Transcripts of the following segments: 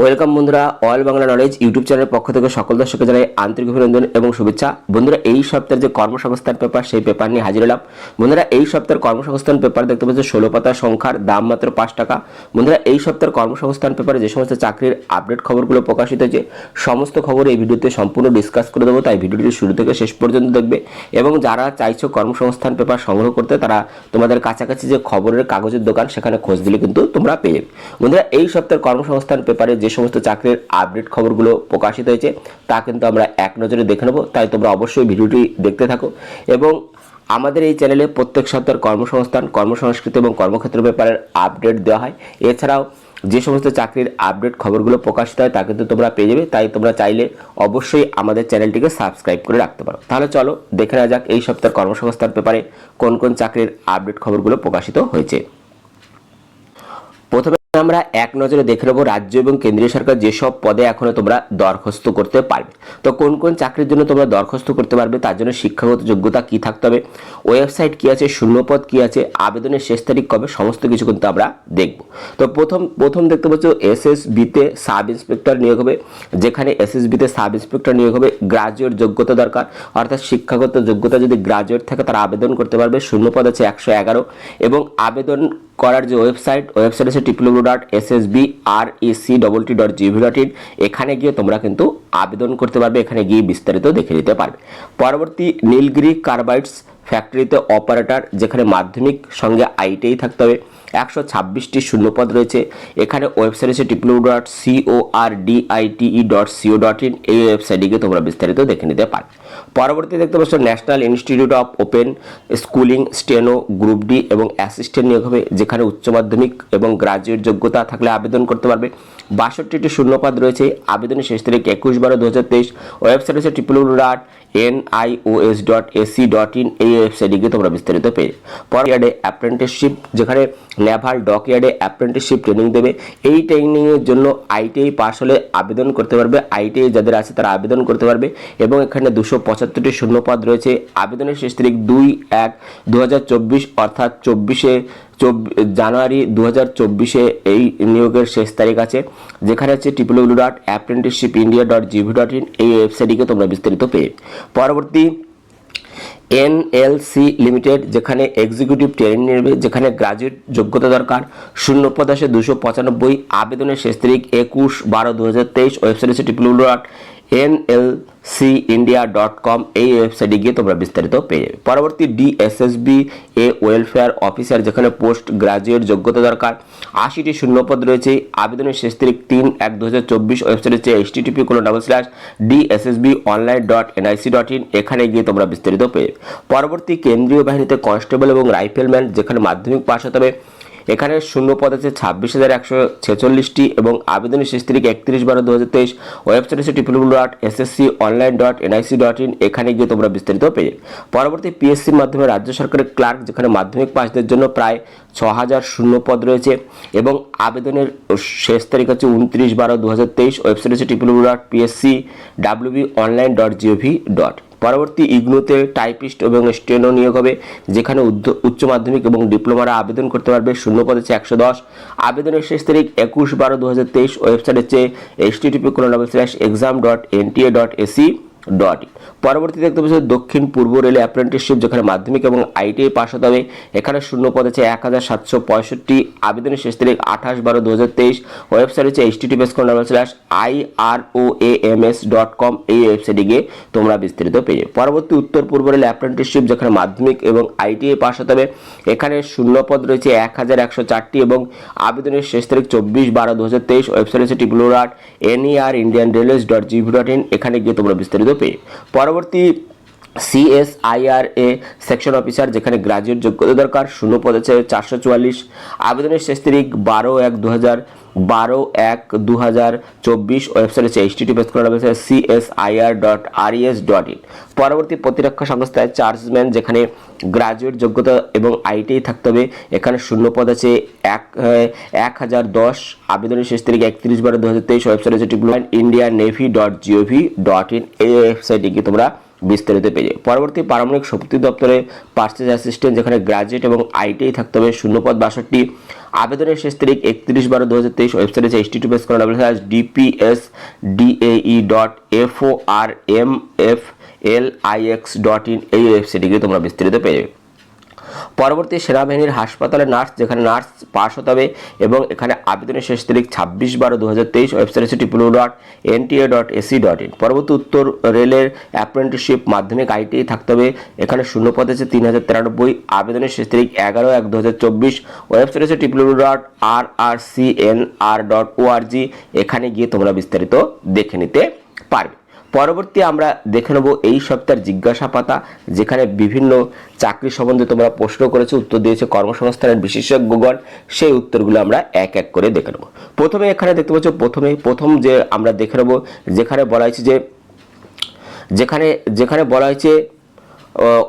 Welcome বন্ধুরা, all Bangla knowledge YouTube চ্যানেলের পক্ষ থেকে সকল দর্শককে জানাই আন্তরিক অভিনন্দন এবং শুভেচ্ছা। বন্ধুরা, এই সপ্তাহের যে কর্মসংস্থান পেপার সেই পেপার নিয়ে হাজির হলাম। বন্ধুরা, এই সপ্তাহের কর্মসংস্থান পেপার দেখতে পাচ্ছ, ষোলো পাতা সংখ্যার দাম মাত্র পাঁচ টাকা। বন্ধুরা, এই সপ্তাহের কর্মসংস্থান পেপারে যে সমস্ত চাকরির আপডেট খবরগুলো প্রকাশিত হয়েছে, সমস্ত খবর এই ভিডিওতে সম্পূর্ণ ডিসকাস করে দেবো। তাই ভিডিওটি শুরু থেকে শেষ পর্যন্ত দেখবে এবং যারা চাইছো কর্মসংস্থান পেপার সংগ্রহ করতে, তারা তোমাদের কাছাকাছি যে খবরের কাগজের দোকান, সেখানে খোঁজ দিলে কিন্তু তোমরা পেয়ে যাবে। বন্ধুরা, এই সপ্তাহের কর্মসংস্থান পেপারে যে সমস্ত চাকরির আপডেট খবরগুলো প্রকাশিত হয়েছে, তা কিন্তু আমরা এক নজরে দেখে নেব। তাই তোমরা অবশ্যই ভিডিওটি দেখতে থাকো। এবং আমাদের এই চ্যানেলে প্রত্যেক সপ্তাহের কর্মসংস্থান, কর্মসংস্কৃতি এবং কর্মক্ষেত্র ব্যাপারের আপডেট দেওয়া হয়। এছাড়াও যে সমস্ত চাকরির আপডেট খবরগুলো প্রকাশিত হয়, তা কিন্তু তোমরা পেয়ে যাবে। তাই তোমরা চাইলে অবশ্যই আমাদের চ্যানেলটিকে সাবস্ক্রাইব করে রাখতে পারো। তাহলে চলো দেখে নেওয়া যাক এই সপ্তাহের কর্মসংস্থান পেপারে কোন কোন চাকরির আপডেট খবরগুলো প্রকাশিত হয়েছে। প্রথমে আমরা এক নজরে দেখে নেব রাজ্য এবং কেন্দ্রীয় সরকার যেসব পদে এখনও তোমরা দরখাস্ত করতে পারবে। তো কোন কোন চাকরির জন্য তোমরা দরখাস্ত করতে পারবে, তার জন্য শিক্ষাগত যোগ্যতা কি থাকতে হবে, ওয়েবসাইট কি আছে, শূন্যপদ কি আছে, আবেদনের শেষ তারিখ কবে, সমস্ত কিছু কিন্তু আমরা দেখব। তো প্রথম প্রথম দেখতে পাচ্ছ এসএসবিতে সাব ইন্সপেক্টর নিয়োগ হবে, যেখানে এসএসবিতে সাব ইন্সপেক্টর নিয়োগ হবে, গ্রাজুয়েট যোগ্যতা দরকার, অর্থাৎ শিক্ষাগত যোগ্যতা যদি গ্রাজুয়েট থাকে তারা আবেদন করতে পারবে, শূন্যপদ আছে একশো এগারো, এবং আবেদন করার যে ওয়েবসাইট ওয়েবসাইট আছে triple dot S S B R EC double T dot GV dot in এখানে গিয়ে তোমরা কিন্তু আবেদন করতে পারবে, এখানে গিয়ে বিস্তারিত দেখে নিতে পারবে। পরবর্তী নীলগিরি কার্বাইডস ফ্যাক্টরিতে অপারেটর যেখানে মাধ্যমিক সঙ্গে আইটিআই থাকতে হবে। একশো ছাব্বিশটি শূন্যপদ রয়েছে। এখানে ওয়েবসাইট আছে triple dot CO dot CO dot in এই ওয়েবসাইটে গিয়ে তোমরা বিস্তারিত দেখে নিতে পারো। পরবর্তী দেখতে পাচ্ছ national institute of open schooling steno group D এবং অ্যাসিস্ট্যান্ট নিয়োগ হবে, যেখানে উচ্চ মাধ্যমিক এবং গ্রাজুয়েট যোগ্যতা থাকলে আবেদন করতে পারবে। বাষট্টিটি শূন্যপদ রয়েছে। আবেদনের শেষ তারিখ একুশ বারো দু হাজার তেইশ। ওয়েবসাইট আছে triple dot NIOS dot AC dot in এই ওয়েবসাইটে গিয়ে তোমরা বিস্তারিত পেয়ে পর ইয়ার্ডে অ্যাপ্রেন্টিসশিপ যেখানে নেভাল ডক ইয়ার্ডে অ্যাপ্রেন্টিসশিপ ট্রেনিং দেবে। এই ট্রেনিংয়ের জন্য আইটিআই পাস হলে আবেদন করতে পারবে। আইটিআই যাদের আছে তারা আবেদন করতে পারবে এবং এখানে দুশো পঁচাত্তরটি শূন্যপদ রয়েছে। আবেদনের শেষ তারিখ দুই এক দু অর্থাৎ চব্বিশে জানুয়ারি দু হাজার চব্বিশে এই নিয়োগের শেষ তারিখ আছে, যেখানে হচ্ছে triple dot apprenticeship India dot GV dot in এই ওয়েবসাইটটিকে তোমরা বিস্তারিত পেয়ে। পরবর্তী এনএলসি লিমিটেড, যেখানে এক্সিকিউটিভ ট্রেনিং নেবে, যেখানে গ্রাজুয়েট যোগ্যতা দরকার, শূন্য পদ আসে দুশো পঁচানব্বই। আবেদনের শেষ তারিখ একুশ বারো দু হাজার তেইশ। ওয়েবসাইট আছে triple dot NLC India dot com এই ওয়েবসাইটে গিয়ে তোমরা বিস্তারিত পেয়ে যাবে। পরবর্তী ডিএসএসবি এ ওয়েলফেয়ার অফিসার যেখানে পোস্ট গ্রাজুয়েট যোগ্যতা দরকার, আশিটি শূন্যপদ রয়েছে। আবেদনের শেষ তারিখ তিন এক দু হাজার চব্বিশ ওয়েবসাইট হচ্ছে H TP colon double slash DSSB online dot NIC dot in এখানে গিয়ে তোমরা বিস্তারিত পেয়ে পরবর্তী কেন্দ্রীয় বাহিনীতে কনস্টেবল এবং রাইফেলম্যান যেখানে মাধ্যমিক পাশ হতে হবে। এখানে শূন্য পদ আছে ছাব্বিশ হাজার একশো ছেচল্লিশটি এবং আবেদনের শেষ তারিখ একত্রিশ বারো দু হাজার তেইশ ওয়েবসাইট হচ্ছে triple dot SSC online dot NIC dot in এখানে গিয়ে তোমরা বিস্তারিত পেয়ে পরবর্তী পিএসসির মাধ্যমে রাজ্য সরকারের ক্লার্ক যেখানে মাধ্যমিক পাসদের জন্য প্রায় ছ হাজার শূন্য পদ রয়েছে এবং আবেদনের শেষ তারিখ হচ্ছে উনত্রিশ বারো দু হাজার তেইশ ওয়েবসাইট হচ্ছে triple dot PSC WB online dot GOV dot পরবর্তী ইগনোতে টাইপিস্ট এবং স্টেনো নিয়োগ হবে, যেখানে উচ্চ মাধ্যমিক এবং ডিপ্লোমারা আবেদন করতে পারবে শূন্য পদ হচ্ছে একশো দশ। আবেদনের শেষ তারিখ একুশ বারো দু হাজার তেইশ ওয়েবসাইট হচ্ছে H TP colon double slash exam dot NTA dot AC dot পরবর্তী দেখতে পাচ্ছি দক্ষিণ পূর্ব রেলে অ্যাপ্রেন্টিসশিপ যেখানে মাধ্যমিক এবং আইটিআই পাশ হতে হবে। এখানে শূন্য পদ আছে এক হাজার সাতশো পঁয়ষট্টি। আবেদনের শেষ তারিখ আঠাশ বারো দু হাজার তেইশ। ওয়েবসাইট হচ্ছে H TPS colon double slash I R O M S dot com এই ওয়েবসাইটে গিয়ে তোমরা বিস্তারিত পেয়ে পরবর্তী উত্তর পূর্ব রেলে অ্যাপ্রেন্টিসশিপ যেখানে মাধ্যমিক এবং আইটিআই পাশ হতে হবে। এখানে শূন্য পদ রয়েছে এক হাজার একশো চারটি এবং আবেদনের শেষ তারিখ চব্বিশ বারো দু হাজার তেইশ। ওয়েবসাইট হচ্ছে triple dot NER Indian railways dot GV dot in এখানে গিয়ে তোমরা বিস্তারিত পেয়ে পরবর্তী সিএসআইআরএ সেকশন অফিসার যেখানে গ্রাজুয়েট যোগ্যতা দরকার, শূন্য পদ আছে চারশো চুয়াল্লিশ। আবেদনের শেষ তারিখ বারো এক দু হাজার বারো এক দু হাজার চব্বিশ ওয়েবসাইট হচ্ছে এইচ টিটি করা হয়েছে CSIR dot RES dot in পরবর্তী প্রতিরক্ষা সংস্থায় চার্জম্যান যেখানে গ্রাজুয়েট যোগ্যতা এবং আইটিআই থাকতে হবে, এখানে শূন্য পদ আছে এক এক হাজার দশ। আবেদনের শেষ তারিখ একত্রিশ বারো দু হাজার তেইশ website triple India navy dot GOV dot in এই ওয়েবসাইটে গিয়ে তোমরা বিস্তারিত পেয়ে পরবর্তী পারমাণবিক শক্তি দপ্তরে পার্সেস অ্যাসিস্ট্যান্ট যেখানে গ্রাজুয়েট এবং আইটিআই থাকতে হবে। শূন্যপদ বাষট্টি। আবেদনের শেষ তারিখ একত্রিশ বারো দু হাজার তেইশ ওয়েবসাইট এইচ টি টিপিএস করা DPS DAE dot F O R M F L I X dot in এই ওয়েবসাইটে গিয়ে তোমরা বিস্তারিত পেয়ে যাবে। পরবর্তী সেনাবাহিনীর হাসপাতালে নার্স, যেখানে নার্স পাস হতে হবে এবং এখানে আবেদনের শেষ তারিখ ছাব্বিশ বারো দু হাজার তেইশ ওয়েবসাইট হচ্ছে triple dot NTA dot AC dot in পরবর্তী উত্তর রেলের অ্যাপ্রেন্টিসশিপ মাধ্যমিক আইটিআই থাকতে হবে। এখানে শূন্য পদ আছে তিন হাজার তিরানব্বই। আবেদনের শেষ তারিখ এগারো এক দু হাজার চব্বিশ। ওয়েবসাইট হচ্ছে triple dot R R C N R dot ORG এখানে গিয়ে তোমরা বিস্তারিত দেখে নিতে পারবে। পরবর্তী আমরা দেখে নেব এই সপ্তাহের জিজ্ঞাসা পাতা, যেখানে বিভিন্ন চাকরি সম্বন্ধে তোমরা প্রশ্ন করেছ, উত্তর দিয়েছে কর্মসংস্থানের বিশেষজ্ঞগণ। সেই উত্তরগুলো আমরা এক এক করে দেখে নেব। প্রথমে এখানে দেখতে পাচ্ছ, প্রথমে, প্রথম যে আমরা দেখে নেব, যেখানে বলা হয়েছে যে, যেখানে যেখানে বলা হয়েছে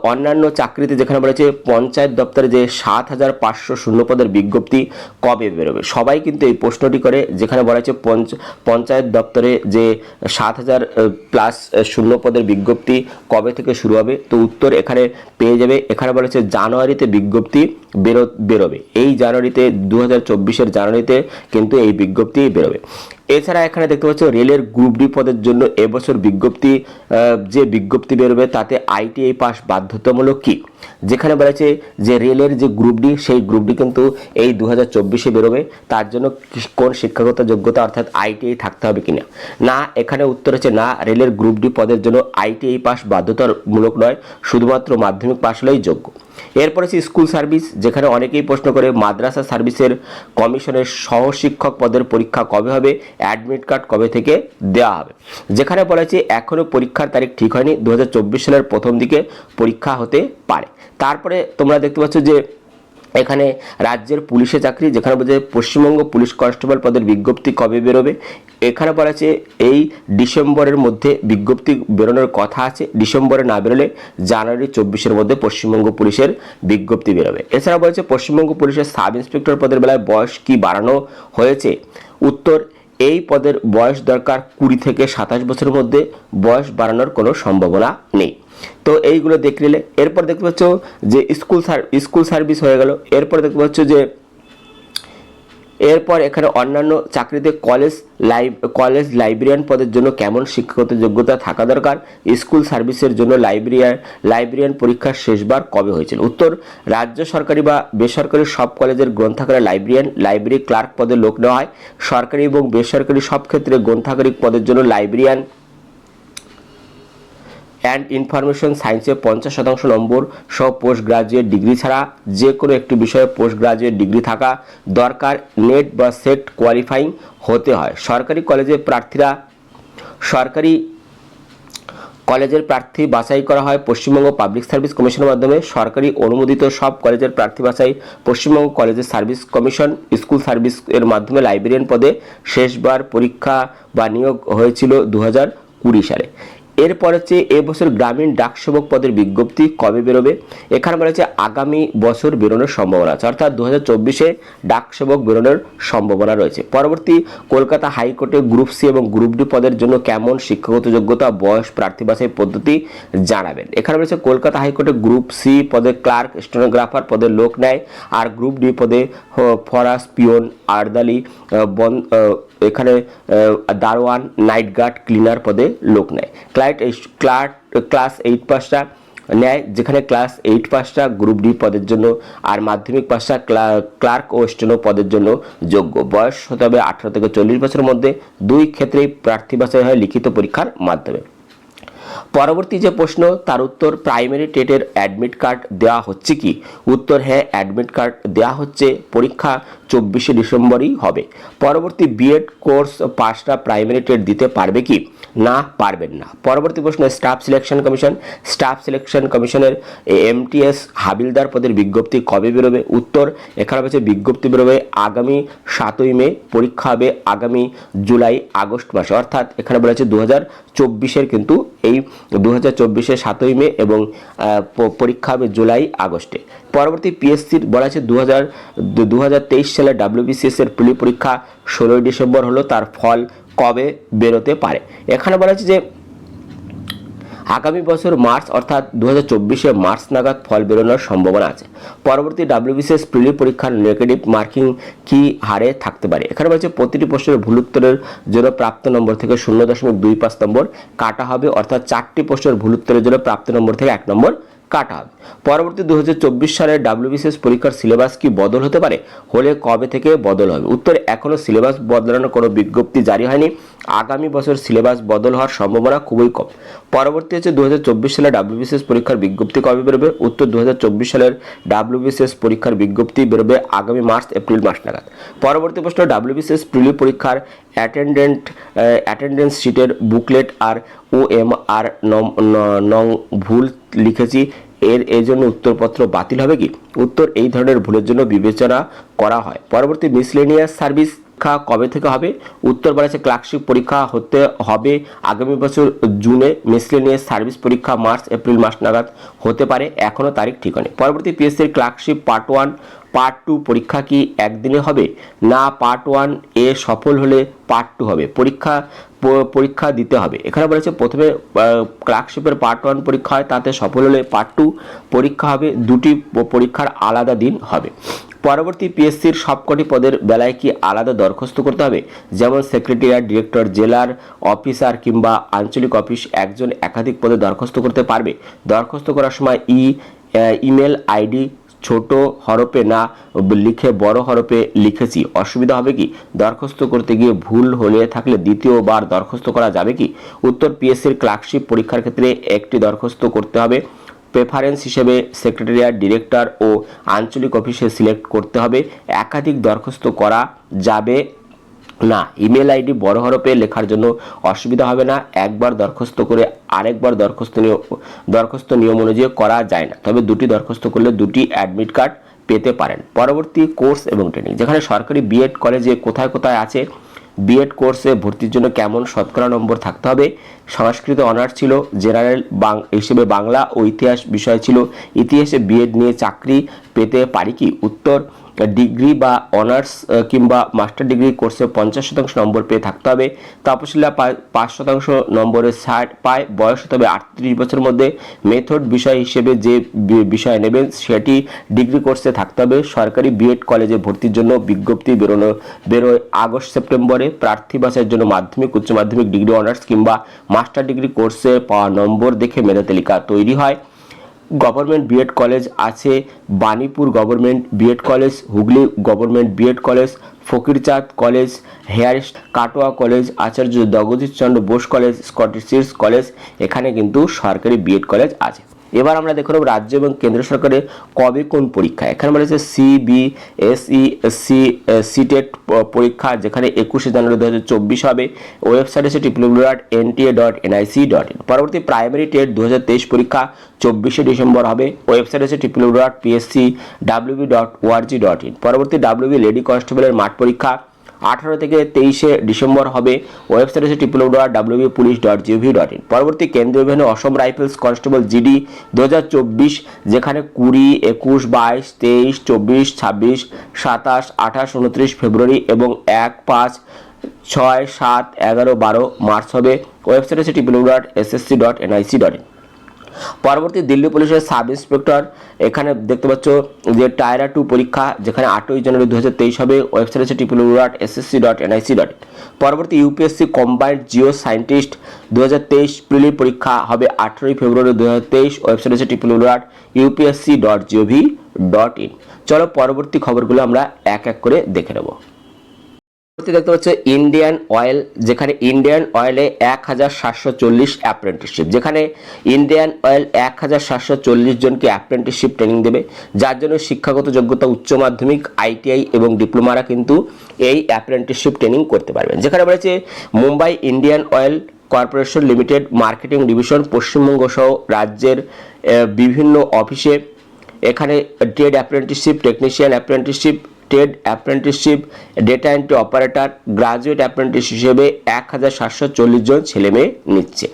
অন্যান্য চাকরিতে যেখানে বলেছে পঞ্চায়েত দপ্তরে যে সাত হাজার পাঁচশো শূন্যপদের বিজ্ঞপ্তি কবে বেরোবে? সবাই কিন্তু এই প্রশ্নটি করে, যেখানে বলা হয়েছে পঞ্চ- পঞ্চায়েত দপ্তরে যে সাত হাজার প্লাস শূন্যপদের বিজ্ঞপ্তি কবে থেকে শুরু হবে? তো উত্তর এখানে পেয়ে যাবে। এখানে বলেছে জানুয়ারিতে বিজ্ঞপ্তি বেরো, বেরোবে। এই জানুয়ারিতে দু হাজার চব্বিশের জানুয়ারিতে কিন্তু এই বিজ্ঞপ্তি বেরোবে। এছাড়া এখানে দেখতে পাচ্ছ রেলের গ্রুপ ডি পদের জন্য এবছর বিজ্ঞপ্তি যে বিজ্ঞপ্তি বেরোবে তাতে আইটিআই পাস বাধ্যতামূলক কি? যেখানে বলেছে যে রেলের যে গ্রুপ ডি সেই গ্রুপ ডি কিন্তু এই দু হাজার চব্বিশে বেরোবে। তার জন্য কোন শিক্ষাগত যোগ্যতা অর্থাৎ আইটিআই থাকতে হবে কিনা? না, এখানে উত্তর হচ্ছে না, রেলের গ্রুপ ডি পদের জন্য আইটিআই পাস বাধ্যতামূলক নয়, শুধুমাত্র মাধ্যমিক পাস হলেই যোগ্য। এরপর আছে স্কুল সার্ভিস, যেখানে অনেকেই প্রশ্ন করে মাদ্রাসা সার্ভিসের কমিশনের সহশিক্ষক পদের পরীক্ষা কবে হবে, অ্যাডমিট কার্ড কবে থেকে দেওয়া হবে। যেখানে বলেছে এখনও পরীক্ষার তারিখ ঠিক হয়নি দু হাজার চব্বিশ সালের প্রথম দিকে পরীক্ষা হতে পারে। তারপরে তোমরা দেখতে পাচ্ছ যে এখানে রাজ্যের পুলিশে চাকরি, যেখানে বলছে পশ্চিমবঙ্গ পুলিশ কনস্টেবল পদের বিজ্ঞপ্তি কবে বেরোবে? এখানে বলা আছে এই ডিসেম্বরের মধ্যে বিজ্ঞপ্তি বেরোনোর কথা আছে। ডিসেম্বরে না বেরোলে জানুয়ারি চব্বিশের মধ্যে পশ্চিমবঙ্গ পুলিশের বিজ্ঞপ্তি বেরোবে। এছাড়া বলেছে পশ্চিমবঙ্গ পুলিশের সাব ইন্সপেক্টর পদের বেলায় বয়স কি বাড়ানো হয়েছে? উত্তর, এই পদের বয়স দরকার কুড়ি থেকে সাতাশ বছরের মধ্যে। বয়স বাড়ানোর কোনো সম্ভাবনা নেই। তো এইগুলো দেখে নিলে। এরপর দেখতে পাচ্ছ যে স্কুল স্কুল সার্ভিস হয়ে গেল। এরপর দেখতে পাচ্ছ যে এরপর এখানে অন্যান্য চাকরিতে কলেজ লাইব, কলেজ লাইব্রেরিয়ান পদের জন্য কেমন শিক্ষাগত যোগ্যতা থাকা দরকার? স্কুল সার্ভিসের জন্য লাইব্রেরিয়ান লাইব্রেরিয়ান পরীক্ষা শেষবার কবে হয়েছিল? উত্তর, রাজ্য সরকারি বা বেসরকারি সব কলেজের গ্রন্থাগারে লাইব্রেরিয়ান, লাইব্রেরি ক্লার্ক পদে লোক নেওয়া হয়। সরকারি এবং বেসরকারি সব ক্ষেত্রে গ্রন্থাগারিক পদের জন্য লাইব্রেরিয়ান অ্যান্ড ইনফরমেশন সায়েন্সে পঞ্চাশ শতাংশ নম্বর সহ পোস্ট গ্রাজুয়েট ডিগ্রি ছাড়া যে কোনো একটি বিষয়ে পোস্ট গ্রাজুয়েট ডিগ্রি থাকা দরকার, নেট বা সেট কোয়ালিফাইং হতে হয়। সরকারি কলেজে প্রার্থীরা, সরকারি কলেজের প্রার্থী বাছাই করা হয় পশ্চিমবঙ্গ পাবলিক সার্ভিস কমিশনের মাধ্যমে। সরকারি অনুমোদিত সব কলেজের প্রার্থী বাছাই পশ্চিমবঙ্গ কলেজের সার্ভিস কমিশন স্কুল সার্ভিস এর মাধ্যমে লাইব্রেরিয়ান পদে শেষবার পরীক্ষা বা নিয়োগ হয়েছিল দু হাজার কুড়ি সালে। এরপর হচ্ছে এবছর গ্রামীণ ডাকসেবক পদের বিজ্ঞপ্তি কবে বেরোবে? এখানে হচ্ছে আগামী বছর বেরোনোর সম্ভাবনা আছে। অর্থাৎ দু হাজার চব্বিশে ডাকসেবক বেরোনোর সম্ভাবনা রয়েছে। পরবর্তী কলকাতা হাইকোর্টে গ্রুপ সি এবং গ্রুপ ডি পদের জন্য কেমন শিক্ষাগত যোগ্যতা, বয়স, প্রার্থী বাছাই পদ্ধতি জানাবেন। এখানে রয়েছে কলকাতা হাইকোর্টে গ্রুপ সি পদে ক্লার্ক, স্টেনোগ্রাফার পদে লোক নেয় আর গ্রুপ ডি পদে ফরাস, পিয়ন, আরদালি বন এখানে দারোয়ান, নাইট গার্ড, ক্লিনার পদে লোক নেয়। ক্লাইট ক্লার্ক, ক্লাস এইট পাসটা নেয়, যেখানে ক্লাস এইট পাসটা গ্রুপ ডি পদের জন্য আর মাধ্যমিক পাসটা ক্লার্ক ও স্টেনো পদের জন্য যোগ্য। বয়স হতে হবে আঠারো থেকে চল্লিশ বছরের মধ্যে। দুই ক্ষেত্রেই প্রার্থী বাছাই হয় লিখিত পরীক্ষার মাধ্যমে। পরবর্তী যে প্রশ্ন, তার উত্তর প্রাইমারি টেটের অ্যাডমিট কার্ড দেওয়া হচ্ছে কি? উত্তর হ্যাঁ অ্যাডমিট কার্ড দেওয়া হচ্ছে, পরীক্ষা চব্বিশে ডিসেম্বরই হবে। পরবর্তী বিএড কোর্স পাসটা প্রাইমারি টেট দিতে পারবে কি? না, পারবেন না। পরবর্তী প্রশ্ন staff selection commission staff selection কমিশনের এমটিএস হাবিলদার পদের বিজ্ঞপ্তি কবে বেরোবে? উত্তর, এখানে হচ্ছে বিজ্ঞপ্তি বেরোবে আগামী সাতই মে, পরীক্ষা হবে আগামী জুলাই আগস্ট মাসে। অর্থাৎ এখানে বলা হচ্ছে দু হাজার চব্বিশের কিন্তু এই দু হাজার চব্বিশের সাতই মে এবং পরীক্ষা হবে জুলাই, আগস্টে। পরবর্তী পিএসসির বলা আছে দু হাজার দু তেইশ সালে ডাব্লিউবিসিএস এর প্রিলি পরীক্ষা ষোলোই ডিসেম্বর হলো, তার ফল কবে বেরোতে পারে? এখানে বলা আছে যে আগামী বছর মার্চ অর্থাৎ দু হাজার মার্চ নাগাদ ফল বেরোনোর সম্ভাবনা আছে। পরবর্তী ডাব্লিউবিসিএস প্রিলি পরীক্ষার নেগেটিভ মার্কিং কি হারে থাকতে পারে? এখানে বলছে প্রতিটি প্রশ্নের ভুল উত্তরের জন্য প্রাপ্ত নম্বর থেকে শূন্য দশমিক দুই পাঁচ নম্বর কাটা হবে, অর্থাৎ চারটি প্রশ্নের ভুল উত্তরের জন্য প্রাপ্ত নম্বর থেকে এক নম্বর কাটা। পরবর্তী দু হাজার চব্বিশ সালের ডাব্লিউবিসিএস পরীক্ষার সিলেবাস কি বদল হতে পারে? হলে কবে থেকে বদল হবে? উত্তরে এখনও সিলেবাস বদলানোর কোনো বিজ্ঞপ্তি জারি হয়নি। আগামী বছর সিলেবাস বদল হওয়ার সম্ভাবনা খুবই কম। পরবর্তী হচ্ছে দু হাজার চব্বিশ সালে ডাব্লিউবিসিএস পরীক্ষার বিজ্ঞপ্তি কবে বেরোবে? উত্তর দু হাজার চব্বিশ সালের ডাব্লিউবিসিএস পরীক্ষার বিজ্ঞপ্তি বেরোবে আগামী মার্চ, এপ্রিল মাস নাগাদ। পরবর্তী প্রশ্ন, ডাব্লিউবিসিএস প্রিলি পরীক্ষার অ্যাটেন্ডেন্ট, অ্যাটেন্ডেন্স শিটের বুকলেট আর ও এম আর নং ভুল লিখেছি, এর এই জন্য উত্তরপত্র বাতিল হবে কি? উত্তর এই ধরনের ভুলের জন্য বিবেচনা করা হয়। পরবর্তী মিসলেনিয়াস সার্ভিস কবে থেকে হবে? উত্তর বলেছে ক্লার্কশিপ পরীক্ষা হতে হবে আগামী বছর জুনে। মিসলেনিয়াস সার্ভিস পরীক্ষা মার্চ, এপ্রিল মাস নাগাদ হতে পারে। এখনও তারিখ ঠিক হয়নি। পরবর্তী পিএসসির clerkship part one part two পরীক্ষা কি একদিনে হবে? না পার্ট ওয়ান এ সফল হলে পার্ট টু হবে। পরীক্ষা পরীক্ষা দিতে হবে। এখানে বলেছে প্রথমে ক্লার্কশিপের পার্ট ওয়ান পরীক্ষা হয়, তাতে সফল হলে পার্ট টু পরীক্ষা হবে। দুটি পরীক্ষার আলাদা দিন হবে। পরবর্তী পিএসসির সবকটি পদের বেলায় কি আলাদা দরখাস্ত করতে হবে? যেমন সেক্রেটারিয়াট ডিরেক্টর জেলার অফিসার কিংবা আঞ্চলিক অফিস একজন একাধিক পদে দরখাস্ত করতে পারবে। দরখাস্ত করার সময় ই ইমেল আইডি ছোট হরপে না, লিখে বড় হরপে লিখেছি। অসুবিধা হবে কি? দরখাস্ত করতে গিয়ে ভুল হলে থাকলে দ্বিতীয়বার দরখাস্ত করা যাবে কি? উত্তর পিএসসির ক্লার্কশিপ পরীক্ষার ক্ষেত্রে একটি দরখাস্ত করতে হবে। প্রেফারেন্স হিসেবে সেক্রেটারিয়াট, ডিরেক্টর ও আঞ্চলিক অফিসে সিলেক্ট করতে হবে। একাধিক দরখাস্ত করা যাবে। না, ইমেল আইডি বড় হরপে লেখার জন্য অসুবিধা হবে না। একবার দরখাস্ত করে আরেকবার দরখাস্ত দরখাস্ত নিয়ম অনুযায়ী করা যায় না। তবে দুটি দরখাস্ত করলে দুটি অ্যাডমিট কার্ড পেতে পারেন। পরবর্তী কোর্স এবং ট্রেনিং। যেখানে সরকারি বিএড কলেজে কোথায় কোথায় আছে বিএড কোর্সে ভর্তির জন্য কেমন শতকরা নম্বর থাকতে হবে, সংস্কৃত অনার্স ছিল, জেনারেল বাং হিসেবে বাংলা ও ইতিহাস বিষয় ছিল, ইতিহাসে বিএড নিয়ে চাকরি পেতে পারি কি? উত্তর ডিগ্রি বা অনার্স কিংবা মাস্টার ডিগ্রি কোর্সে পঞ্চাশ শতাংশ নম্বর পেয়ে থাকতে হবে। তপশিলা পাঁচ শতাংশ নম্বরে ষাট পায়। বয়স হতে হবে আটত্রিশ বছরের মধ্যে। মেথড বিষয় হিসেবে যে বিষয় নেবেন, সেটি ডিগ্রি কোর্সে থাকতে হবে। সরকারি বিএড কলেজে ভর্তির জন্য বিজ্ঞপ্তি বেরোনো, বেরোয় আগস্ট সেপ্টেম্বরে। প্রার্থী বাছাইয়ের জন্য মাধ্যমিক, উচ্চ মাধ্যমিক ডিগ্রি অনার্স কিংবা মাস্টার ডিগ্রি কোর্সে পাওয়া নম্বর দেখে মেধা তালিকা তৈরি হয়। গভর্নমেন্ট বিএড কলেজ আছে, Banipur government BEd college, Hooghly government BEd college, Fakirchand college, hair Katwa college, Acharya Jagadishchandra Bose college, Scottish college, এখানে কিন্তু সরকারি বিএড কলেজ আছে। এবার আমরা দেখে নেব রাজ্য এবং কেন্দ্র সরকারের কবে কোন পরীক্ষা। এখানে বলেছে সিবিএসই সি সিটেট পরীক্ষা, যেখানে একুশে জানুয়ারি দু হাজার চব্বিশ হবে। ওয়েবসাইট আছে triple dot NTA dot NIC dot in পরবর্তী প্রাইমারি টেট দু হাজার তেইশ পরীক্ষা চব্বিশে ডিসেম্বর হবে। ওয়েবসাইট আছে triple dot PSC WB dot ORG dot in পরবর্তী ডাব্লিউবি লেডি কনস্টেবলের মাঠ পরীক্ষা আঠারো থেকে তেইশে ডিসেম্বর হবে। ওয়েবসাইট আছে triple dot WB police dot GOV dot in পরবর্তী কেন্দ্রীয় বাহিনী অসম রাইফেলস কনস্টেবল জিডি দু হাজার চব্বিশ, যেখানে কুড়ি, একুশ, বাইশ, তেইশ, চব্বিশ, ছাব্বিশ, সাতাশ, আঠাশ, উনত্রিশ ফেব্রুয়ারি এবং এক, পাঁচ, ছয়, সাত, এগারো, বারো মার্চ হবে। ওয়েবসাইট আছে triple dot SSC dot NIC dot in পরবর্তী দিল্লি পুলিশের সাব ইন্সপেক্টর, এখানে দেখতে পাচ্ছ যে টায়রা টু পরীক্ষা, যেখানে আটই জানুয়ারি দু হাজার তেইশ হবে, ওয়েবসাইট আছে triple dot SSC dot NIC dot. পরবর্তী ইউপিএসসি কম্বাইন্ড জিও সায়েন্টিস্ট দু হাজার তেইশ প্রিলি পরীক্ষা হবে আঠেরোই ফেব্রুয়ারি দু হাজার তেইশ, ওয়েবসাইট আছে triple dot UPSC dot GOV dot in. চলো পরবর্তী খবরগুলো আমরা এক এক করে দেখে নেব। পরবর্তী দেখতে পাচ্ছ ইন্ডিয়ান অয়েল যেখানে ইন্ডিয়ান অয়েলে এক হাজার সাতশো চল্লিশ অ্যাপ্রেন্টিসশিপ যেখানে ইন্ডিয়ান অয়েল এক হাজার সাতশো চল্লিশ জনকে অ্যাপ্রেন্টিসশিপ ট্রেনিং দেবে, যার জন্য শিক্ষাগত যোগ্যতা উচ্চ মাধ্যমিক আইটিআই এবং ডিপ্লোমারা কিন্তু এই অ্যাপ্রেন্টিসশিপ ট্রেনিং করতে পারবেন। যেখানে বলেছে Mumbai Indian oil corporation limited marketing division Paschimbanga সহ রাজ্যের বিভিন্ন অফিসে এখানে trade apprenticeship technician apprenticeship trade apprenticeship data entry operator graduate apprentice হিসেবে এক হাজার সাতশো চল্লিশ জন ছেলে মেয়ে নিচ্ছে।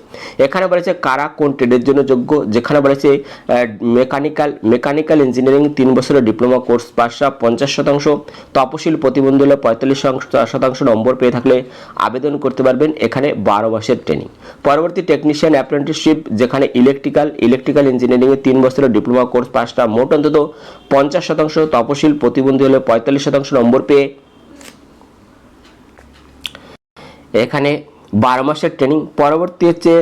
এখানে বলেছে কারা কোন ট্রেডের জন্য যোগ্য? যেখানে বলেছে মেকানিক্যাল মেকানিক্যাল ইঞ্জিনিয়ারিং তিন বছরের ডিপ্লোমা কোর্স পাশা পঞ্চাশ শতাংশ। তপশিল প্রতিবন্ধী হলে পঁয়তাল্লিশ শতাংশ নম্বর পেয়ে থাকলে আবেদন করতে পারবেন এখানে বারো মাসের ট্রেনিং পরবর্তী টেকনিশিয়ান অ্যাপ্রেন্টিসশিপ যেখানে ইলেকট্রিক্যাল ইলেকট্রিক্যাল ইঞ্জিনিয়ারিংয়ে তিন বছরের ডিপ্লোমা কোর্স পাশটা মোট অন্তত পঞ্চাশ শতাংশ। তপশিল প্রতিবন্ধী হলে পঁয়তাল্লিশ শতাংশ নম্বর পেয়ে। এখানে বারো মাসের ট্রেনিং পরবর্তী হচ্ছে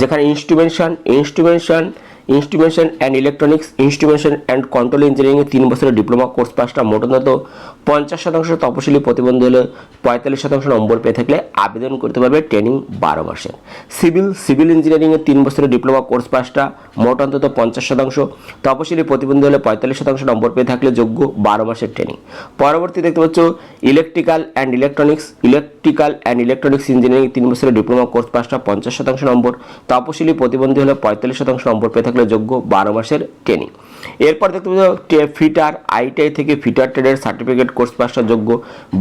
যেখানে instrumentation instrumentation instrumentation and electronics instrumentation and control ইঞ্জিনিয়ারিংয়ে তিন বছরের ডিপ্লোমা কোর্স পাসটা মোট পঞ্চাশ শতাংশ তপশিলি প্রতিবন্ধী হলে পঁয়তাল্লিশ শতাংশ নম্বর পেয়ে থাকলে আবেদন করতে পারবে ট্রেনিং বারো মাসের সিভিল সিভিল ইঞ্জিনিয়ারিংয়ে তিন বছরের ডিপ্লোমা কোর্স পাসটা মোট অন্তত পঞ্চাশ শতাংশ। তপশিলি প্রতিবন্ধী হলে পঁয়তাল্লিশ শতাংশ নম্বর পেয়ে থাকলে যোগ্য বারো মাসের ট্রেনিং। পরবর্তী দেখতে পাচ্ছ electrical and electronics. Electrical and electronics engineering তিন বছরের ডিপ্লোমা কোর্স পাসটা পঞ্চাশ শতাংশ নম্বর। তপশিলি প্রতিবন্ধী হলে পঁয়তাল্লিশ শতাংশ নম্বর পেয়ে থাকলে যোগ্য বারো মাসের ট্রেনিং এরপর দেখতে পাচ্ছ ফিটার, আইটিআই থেকে ফিটার ট্রেডের সার্টিফিকেট কোর্স পাসটা যোগ্য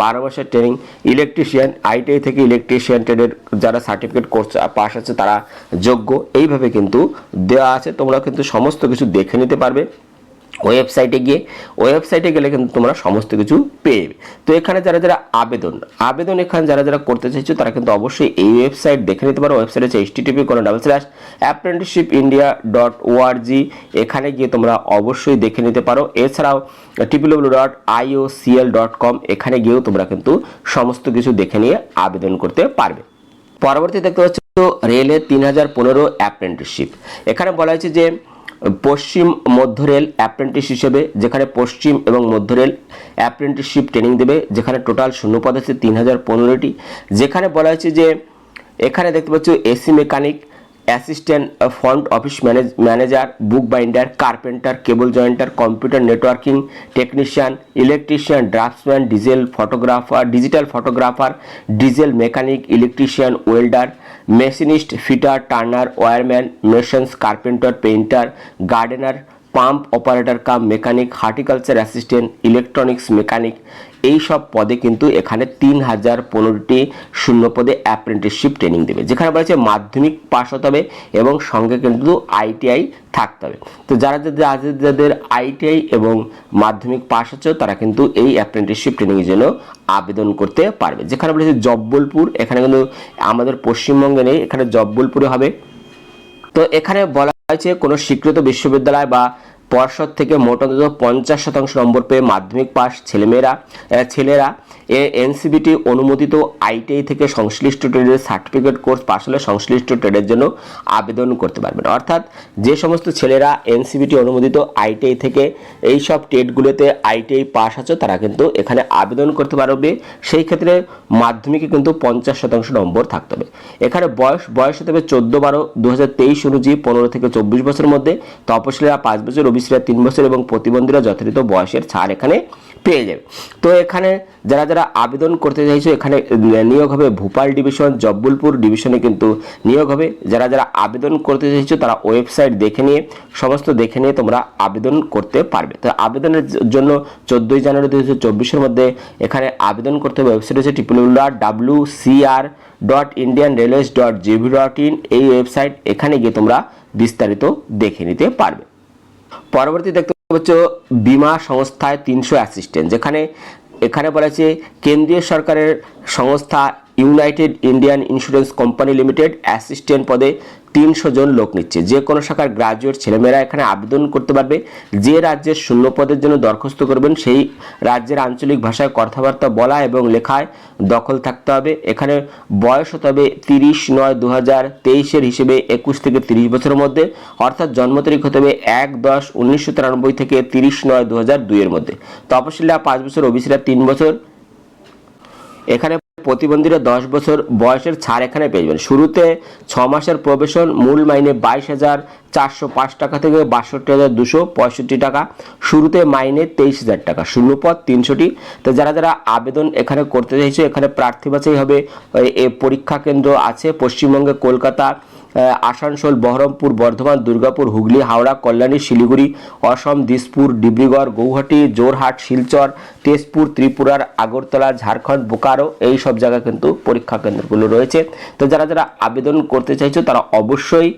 বারো মাসের ট্রেনিং ইলেকট্রিশিয়ান আইটিআই থেকে ইলেকট্রিশিয়ান ট্রেডের যারা সার্টিফিকেট কোর্স পাস আছে তারা যোগ্য। এইভাবে কিন্তু দেওয়া আছে। তোমরা কিন্তু সমস্ত কিছু দেখে নিতে পারবে। ওয়েবসাইটে গিয়ে ওয়েবসাইটে গেলে কিন্তু তোমরা সমস্ত কিছু পেয়ে যাবে। তো এখানে যারা যারা আবেদন আবেদন এখানে যারা যারা করতে চাইছো, তারা কিন্তু অবশ্যই এই ওয়েবসাইট দেখে নিতে পারো। ওয়েবসাইট হচ্ছে H TP colon double slash apprenticeship India dot ORG এখানে গিয়ে তোমরা অবশ্যই দেখে নিতে পারো। এছাড়াও TPW dot IOCL dot com এখানে গিয়েও তোমরা কিন্তু সমস্ত কিছু দেখে নিয়ে আবেদন করতে পারবে। পরবর্তী দেখতে পাচ্ছ রেলের তিন হাজার পনেরো অ্যাপ্রেন্টিসশিপ এখানে বলা হয়েছে যে পশ্চিম মধ্য রেল অ্যাপ্রেন্টিস হিসেবে, যেখানে পশ্চিম এবং মধ্য রেল অ্যাপ্রেন্টিসশিপ ট্রেনিং দেবে, যেখানে টোটাল শূন্য পদ আছে তিন হাজার পনেরোটি। যেখানে বলা হয়েছে যে, এখানে দেখতে পাচ্ছ AC mechanic assistant front office manage, manager book binder carpenter, cable jointer, computer networking technician, electrician, draftsman, diesel photographer, digital photographer, diesel mechanic, electrician, welder, machinist, fitter, turner, wireman, masons, carpenter, painter, gardener pump operator cum mechanic, horticulture assistant, electronics mechanic, এই সব পদে কিন্তু এখানে তিন হাজার পনেরোটি শূন্য পদে অ্যাপ্রেন্টিসশিপ ট্রেনিং দেবে। যেখানে বলেছে মাধ্যমিক পাস হতে হবে এবং সঙ্গে কিন্তু আইটিআই থাকতে হবে। তো যারা যাদের যাদের আইটিআই এবং মাধ্যমিক পাস হচ্ছে, তারা কিন্তু এই অ্যাপ্রেন্টিসশিপ ট্রেনিংয়ের জন্য আবেদন করতে পারবে। যেখানে বলেছে জব্বলপুর, এখানে কিন্তু আমাদের পশ্চিমবঙ্গে নেই, এখানে জব্বলপুরে হবে। তো এখানে বলা হয়েছে কোনো স্বীকৃত বিশ্ববিদ্যালয় বা পর্ষদ থেকে মোট অন্তত পঞ্চাশ শতাংশ নম্বর পেয়ে মাধ্যমিক পাস ছেলেমেয়েরা ছেলেরা। এ, এনসিবিটি অনুমোদিত আইটিআই থেকে সংশ্লিষ্ট ট্রেডের সার্টিফিকেট কোর্স পাশ হলে সংশ্লিষ্ট ট্রেডের জন্য আবেদন করতে পারবেন। অর্থাৎ যে সমস্ত ছেলেরা এনসিবিটি অনুমোদিত আইটিআই থেকে এই সব ট্রেডগুলোতে আইটিআই পাস আছে, তারা কিন্তু এখানে আবেদন করতে পারবে। সেই ক্ষেত্রে মাধ্যমিকে কিন্তু পঞ্চাশ শতাংশ নম্বর থাকতে হবে। এখানে বয়স বয়স হতে হবে চোদ্দ বারো। দু অনুযায়ী পনেরো থেকে চব্বিশ বছরের মধ্যে। তপশিলীরা পাঁচ বছর ওবিসিরা তিন বছর এবং প্রতিবন্ধীরা যথাযথ বয়সের ছাড় এখানে পেয়ে যাবে। তো এখানে যারা যারা আবেদন করতে চাইছো, এখানে নিয়োগ হবে ভোপাল ডিভিশন, জব্বলপুর ডিভিশনে কিন্তু নিয়োগ হবে। যারা যারা আবেদন করতে চাইছো, তারা ওয়েবসাইট দেখে নিয়ে, সমস্ত দেখে নিয়ে তোমরা আবেদন করতে পারবে। তো আবেদনের জন্য চোদ্দোই জানুয়ারি দু হাজার চব্বিশের মধ্যে এখানে আবেদন করতে হবে। ওয়েবসাইট হচ্ছে triple W CR dot Indian railways dot GV dot in এই ওয়েবসাইট। এখানে গিয়ে তোমরা বিস্তারিত দেখে নিতে পারবে। পরবর্তী দেখতে পাচ্ছ বিমা সংস্থায় তিনশো অ্যাসিস্ট্যান্ট যেখানে এখানে বলেছে কেন্দ্রীয় সরকারের সংস্থা United Indian insurance company limited assistant পদে তিনশো জন লোক নিচ্ছে। যে কোনো শাখার গ্রাজুয়েট ছেলেমেয়েরা এখানে আবেদন করতে পারবে। যে রাজ্যের শূন্য পদের জন্য দরখাস্ত করবেন, সেই রাজ্যের আঞ্চলিক ভাষায় কথাবার্তা বলা এবং লেখায় দখল থাকতে হবে। এখানে বয়স হতে হবে তিরিশ নয় দু হাজার তেইশের হিসেবে একুশ থেকে তিরিশ বছরের মধ্যে, অর্থাৎ জন্ম তারিখ হতে হবে এক দশ উনিশশো তিরানব্বই থেকে তিরিশ নয় দু হাজার দুইয়ের মধ্যে। তপশিলা পাঁচ বছর, ওবিসিরা তিন বছর। এখানে প্রতিবন্ধীরা দশ বছর বয়সের ছাড় এখানে পেয়ে যাবেন। শুরুতে ছ মাসের প্রবেশন, মূল মাইনে বাইশ হাজার চারশো পাঁচ টাকা থেকে বাষট্টি হাজার দুশো পঁয়ষট্টি টাকা, শুরুতে মাইনে তেইশ হাজার টাকা, শূন্যপদ তিনশোটি। তো যারা যারা আবেদন এখানে করতে চাইছে, এখানে প্রার্থী বাছাই হবে পরীক্ষা কেন্দ্র আছে পশ্চিমবঙ্গে, কলকাতা আসানসোল, বহরমপুর, বর্ধমান, দুর্গাপুর, হুগলি, হাওড়া, কল্যাণী, শিলিগুড়ি, অসম, দিসপুর, ডিব্রুগড়, গৌহাটি জোরহাট শিলচর, তেজপুর, ত্রিপুরার আগরতলা, ঝাড়খণ্ড, বোকারো এই সব জায়গায় কিন্তু পরীক্ষা কেন্দ্রগুলো রয়েছে। তো যারা যারা আবেদন করতে চাইছো তারা অবশ্যই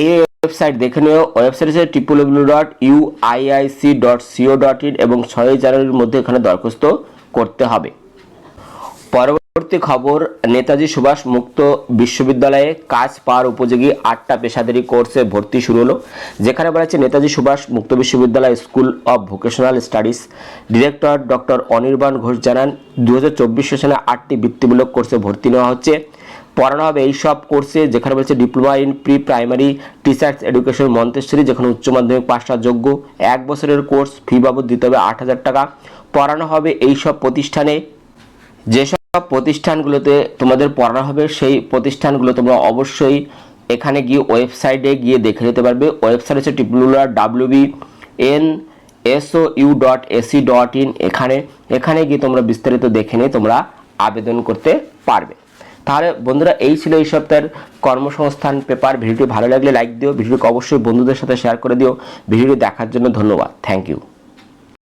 এই ওয়েবসাইট দেখে নিও। ওয়েবসাইট হচ্ছে triple W dot UIIC dot CO dot in এবং ছয়ই জানুয়ারির মধ্যে এখানে দরখাস্ত করতে হবে। পরবর্তী খবর, নেতাজি সুভাষ মুক্ত বিশ্ববিদ্যালয়ে কাজ পাওয়ার উপযোগী আটটা পেশাদারি কোর্সে ভর্তি শুরু হলো, যেখানে বলা হচ্ছে নেতাজি সুভাষ মুক্ত বিশ্ববিদ্যালয় school of vocational studies. Director doctor Anirban Ghosh জানান দু হাজার চব্বিশ সেশনে আটটি বৃত্তিমূলক কোর্সে ভর্তি নেওয়া হচ্ছে। পড়ানো হবে এই সব কোর্সে, যেখানে বলছে diploma in pre primary teachers education Montessori, যেখানে উচ্চ মাধ্যমিক পাশটা যোগ্য। এক বছরের কোর্স ফি বাবদ দিতে হবে আট হাজার টাকা। পড়ানো হবে এই সব প্রতিষ্ঠানে, যেসব প্রতিষ্ঠানগুলোতে তোমাদের পড়ানো হবে, সেই প্রতিষ্ঠানগুলো তোমরা অবশ্যই এখানে গিয়ে ওয়েবসাইটে গিয়ে দেখে নিতে পারবে। ওয়েবসাইট হচ্ছে triple WB N SO U dot AC dot in এখানে। এখানে গিয়ে তোমরা বিস্তারিত দেখে নিয়ে তোমরা আবেদন করতে পারবে। তাহলে বন্ধুরা, এই ছিল এই সপ্তাহের কর্মসংস্থান পেপার ভিডিওটি ভালো লাগলে লাইক দিও। ভিডিওটি অবশ্যই বন্ধুদের সাথে শেয়ার করে দিও। ভিডিওটি দেখার জন্য ধন্যবাদ। Thank you